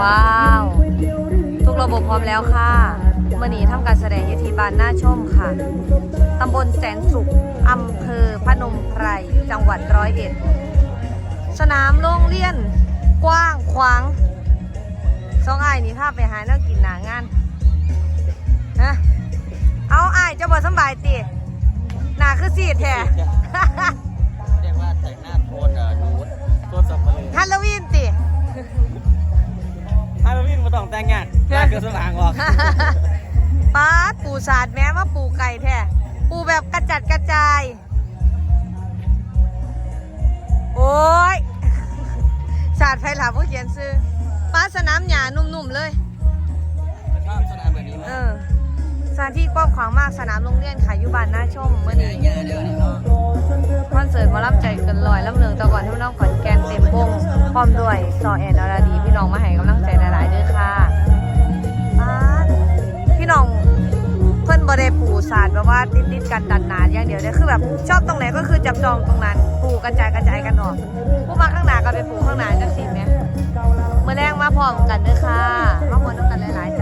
ว้าว ทุกระบบพร้อมแล้วค่ะมื่อนี้ทำการแสดงอยุทีบานหน้าชมค่ะ ตำบลแสนสุข อำเภอพนมไพร จังหวัดร้อยเอ็ด สนามโรงเรียน กว้างขวางสองไอ้ายนี่พาไปหาแนักกินหนางานฮะเอาไอ้ายเจะบอกสบายตีหนาคือสีแท้ แต่งงานงานเกิดสว่างออกป้าดปูสาดแม้ว่าปูไก่แท้ปูแบบกระจัดกระจาย โอ้ยสาดไฟหลาผู้เขียนซื้อป้าสนามหญ้านุ่มๆเลย ชอบสนามแบบนี้เอมากอสถานที่กว้างขวางมากสนามโรงเรียนค่ะอยุบานหน้าชมเมื่อนี้เยอะเดี๋ยวนี้เนาะคอนเสิร์ตหมาล่ำใจเกินลอยลำเลืองตะก่อนที่น้องขอนแกนเต็มวงพร้อมด้วยซอแอนอรดีพี่น้อง สาดแบบว่าติดติดกันดันหนาอย่างเดียวเนี่ยคือแบบชอบตรงไหนก็คือจับจองตรงนั้นปูกระจายกระจายกันออกผู้มาข้างหน้าก็ไปปูข้างหน้าจังสิแหม่เมื่อแรงมาพร้อมกันเด้อค่ะมามวนกันหลายๆ